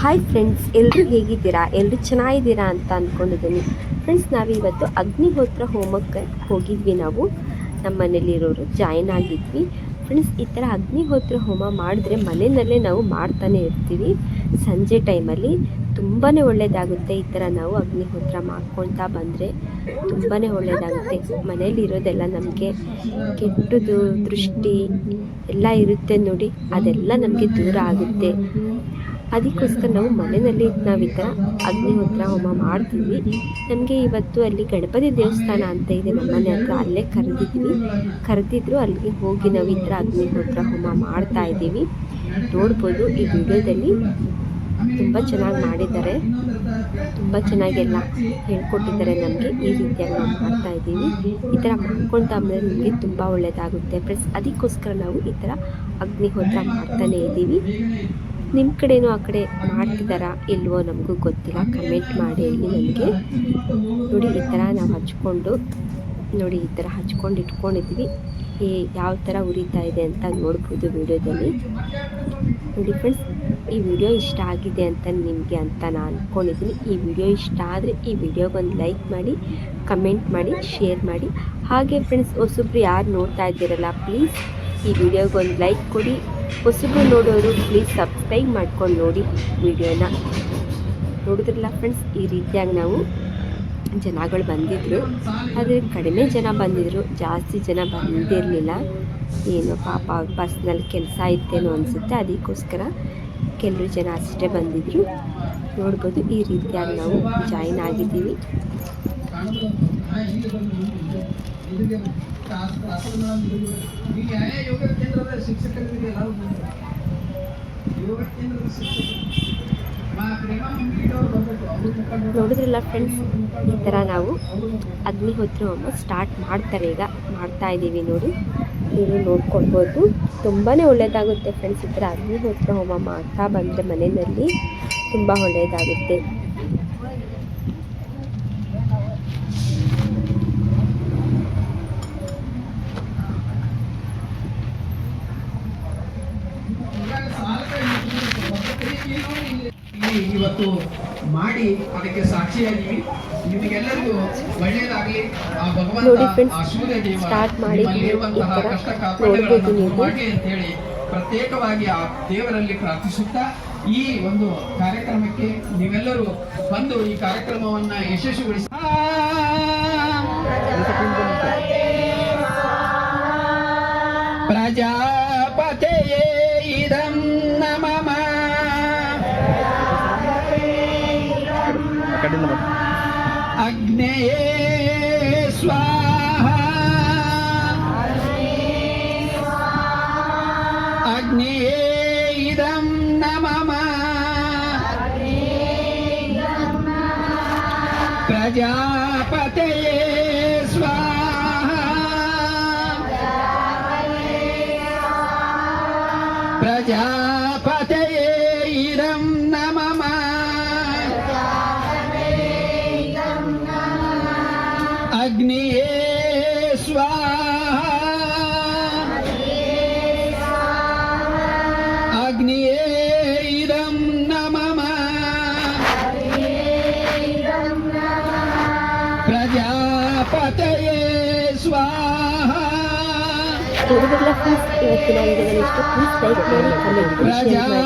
Hi friends ಎಲ್ಲರೂ ಹೇಗಿದ್ದೀರಾ? ಎಲ್ಲರೂ ಚೆನ್ನಾಗಿದ್ದೀರಾ ಅಂತ ಅಂದ್ಕೊಂಡಿದ್ದೀನಿ ಫ್ರೆಂಡ್ಸ್ ನಾವಿವತ್ತು ಅಗ್ನಿಹೋತ್ರ ಹೋಮಕ್ಕೆ ಹೋಗಿದ್ವಿ ನಾವು. ನಮ್ಮ ಮನೇಲಿರೋರು ಜಾಯಿನ್ ಆಗಿದ್ವಿ. ಫ್ರೆಂಡ್ಸ್ ಈ ಥರ ಅಗ್ನಿಹೋತ್ರ ಹೋಮ ಮಾಡಿದ್ರೆ ಮನೆಯಲ್ಲೇ ನಾವು ಮಾಡ್ತಾನೆ ಇರ್ತೀವಿ. ಸಂಜೆ ಟೈಮಲ್ಲಿ ತುಂಬಾ ಒಳ್ಳೆಯದಾಗುತ್ತೆ ಈ ಥರ ನಾವು ಅಗ್ನಿಹೋತ್ರ ಮಾಡ್ಕೊಳ್ತಾ ಬಂದರೆ. ತುಂಬಾ ಒಳ್ಳೆಯದಾಗುತ್ತೆ ಮನೇಲಿರೋದೆಲ್ಲ ನಮಗೆ ಕೆಟ್ಟದು ದೃಷ್ಟಿ ಎಲ್ಲ ಇರುತ್ತೆ ನೋಡಿ. ಅದೆಲ್ಲ ನಮಗೆ ದೂರ ಆಗುತ್ತೆ. ಅದಕ್ಕೋಸ್ಕರ ನಾವು ಮನೆಯಲ್ಲಿ ನಾವು ಈ ಥರ ಅಗ್ನಿಹೋತ್ರ ಹೋಮ ಮಾಡ್ತೀವಿ. ನಮಗೆ ಇವತ್ತು ಅಲ್ಲಿ ಗಣಪತಿ ದೇವಸ್ಥಾನ ಅಂತ ಇದೆ. ನಮ್ಮ ಮನೆ ಹತ್ರ ಅಲ್ಲೇ ಕರೆದಿದ್ವಿ. ಕರೆದಿದ್ರು ಅಲ್ಲಿಗೆ ಹೋಗಿ ನಾವು ಈ ಥರ ಅಗ್ನಿಹೋತ್ರ ಹೋಮ ಮಾಡ್ತಾ ಇದ್ದೀವಿ. ನೋಡ್ಬೋದು ಈ ವಿಡಿಯೋದಲ್ಲಿ. ತುಂಬ ಚೆನ್ನಾಗಿ ಮಾಡಿದ್ದಾರೆ. ತುಂಬ ಚೆನ್ನಾಗೆಲ್ಲ ಹೇಳ್ಕೊಟ್ಟಿದ್ದಾರೆ ನಮಗೆ. ಈ ರೀತಿಯಾಗಿ ನಾವು ಮಾಡ್ತಾ ಇದ್ದೀವಿ. ಈ ಥರ ಮಾಡ್ಕೊಳ್ತಾ ಬಂದರೆ ನಮಗೆ ತುಂಬ ಒಳ್ಳೆಯದಾಗುತ್ತೆ ಪ್ಲಸ್ ಅದಕ್ಕೋಸ್ಕರ ನಾವು ಈ ಥರ ಅಗ್ನಿಹೋತ್ರ ಮಾಡ್ತಾನೇ ಇದ್ದೀವಿ. ನಿಮ್ಮ ಕಡೆನೂ ಆ ಕಡೆ ಮಾಡ್ತಿದ್ದಾರಾ ಇಲ್ವೋ ನಮಗೂ ಗೊತ್ತಿಲ್ಲ ಕಮೆಂಟ್ ಮಾಡಿ ನನಗೆ ನೋಡಿ, ಈ ಥರ ನಾವು ಹಚ್ಕೊಂಡು, ನೋಡಿ, ಈ ಥರ ಹಚ್ಕೊಂಡು ಇಟ್ಕೊಂಡಿದ್ವಿ. ಈ ಯಾವ ಥರ ಉರಿತಾ ಇದೆ ಅಂತ ನೋಡ್ಬೋದು ವಿಡಿಯೋದಲ್ಲಿ. ನೋಡಿ ಫ್ರೆಂಡ್ಸ್ ಈ ವಿಡಿಯೋ ಇಷ್ಟ ಆಗಿದೆ ಅಂತ ನಿಮಗೆ ಅಂತ ನಾನು ಅಂದ್ಕೊಂಡಿದ್ದೀನಿ ಈ ವಿಡಿಯೋ ಇಷ್ಟ ಆದರೆ ಈ ವಿಡಿಯೋಗೊಂದು ಲೈಕ್ ಮಾಡಿ ಕಮೆಂಟ್ ಮಾಡಿ ಶೇರ್ ಮಾಡಿ. ಹಾಗೆ ಫ್ರೆಂಡ್ಸ್ ಹೊಸೊಬ್ರು ಯಾರು ನೋಡ್ತಾ ಇದ್ದೀರಲ್ಲ ಪ್ಲೀಸ್ ಈ ವಿಡಿಯೋಗೊಂದು ಲೈಕ್ ಕೊಡಿ. ಹೊಸಬ್ರು ನೋಡೋರು ಪ್ಲೀಸ್ ಸಬ್ಸ್ಕ್ರೈಬ್ ಮಾಡ್ಕೊಂಡು ನೋಡಿ ವಿಡಿಯೋನ ನೋಡಿದ್ರಲ್ಲ ಫ್ರೆಂಡ್ಸ್ ಈ ರೀತಿಯಾಗಿ ನಾವು ಜನಗಳು ಬಂದಿದ್ದರು ಆದರೆ ಕಡಿಮೆ ಜನ ಬಂದಿದ್ದರು ಜಾಸ್ತಿ ಜನ ಬಂದಿರಲಿಲ್ಲ. ಏನು ಪಾಪ ಅವ್ರ ಪರ್ಸ್ನಲ್ ಕೆಲಸ ಇತ್ತೇನೋ ಅನಿಸುತ್ತೆ, ಅದಕ್ಕೋಸ್ಕರ ಕೆಲವು ಜನ ಅಷ್ಟೇ ಬಂದಿದ್ರು. ನೋಡ್ಬೋದು ಈ ರೀತಿಯಾಗಿ ನಾವು ಜಾಯಿನ್ ಆಗಿದ್ದೀವಿ. ಯೋಗ ಕೇಂದ್ರದ ಶಿಕ್ಷಕರಿಗೆ ಎಲ್ಲರೂ ಯೋಗ ಕೇಂದ್ರದ ಶಿಕ್ಷಕರು. ನೋಡಿದ್ರಲ್ಲ ಫ್ರೆಂಡ್ಸ್ ಈ ಥರ ನಾವು ಅಗ್ನಿಹೋತ್ರ ಹೋಮ ಸ್ಟಾರ್ಟ್ ಮಾಡ್ತಾರೆ ಈಗ. ಮಾಡ್ತಾ ಇದ್ದೀವಿ ನೋಡಿ. ನೀವು ನೋಡ್ಕೊಳ್ಬೋದು. ತುಂಬಾ ಒಳ್ಳೆಯದಾಗುತ್ತೆ ಫ್ರೆಂಡ್ಸ್ ಈ ಥರ ಅಗ್ನಿಹೋತ್ರ ಹೋಮ ಮಾಡ್ತಾ ಬಂದರೆ ಮನೆಯಲ್ಲಿ ತುಂಬ ಒಳ್ಳೆಯದಾಗುತ್ತೆ ಇವತ್ತು ಮಾಡಿ ಅದಕ್ಕೆ ಸಾಕ್ಷಿಯಾಗಿವಿ ನಿಮಗೆಲ್ಲರಿಗೂ ಒಳ್ಳೆಯದಾಗಲಿ. ಆ ಭಗವಂತ ಆ ಸೂರ್ಯ ದೇವ. ನಿಮ್ಮಲ್ಲಿರುವಂತಹ ಈ ಕಷ್ಟ ಕಾಪಾಡಿಗಳನ್ನು ಕಾಪಾಡಗಳನ್ನು ಮಾಡಿ ಅಂತ ಹೇಳಿ ಪ್ರತ್ಯೇಕವಾಗಿ ಆ ದೇವರಲ್ಲಿ ಪ್ರಾರ್ಥಿಸುತ್ತಾ ಈ ಒಂದು ಕಾರ್ಯಕ್ರಮಕ್ಕೆ ನೀವೆಲ್ಲರೂ ಬಂದು ಈ ಕಾರ್ಯಕ್ರಮವನ್ನ ಯಶಸ್ವಿಗೊಳಿಸಿ. ಪ್ರಜಾಪತೆಯೇ ಅಗ್ನೇಯೇ ಸ್ವಾಹ ಅಗ್ನೇಯೇ ಇದಂ ನಮಮ ಪ್ರಜಾಪತೆಯೇ తెలుగులో ప్లీజ్ ప్లీజ్ లైక్ చేయండి కమెంట్ చేయండి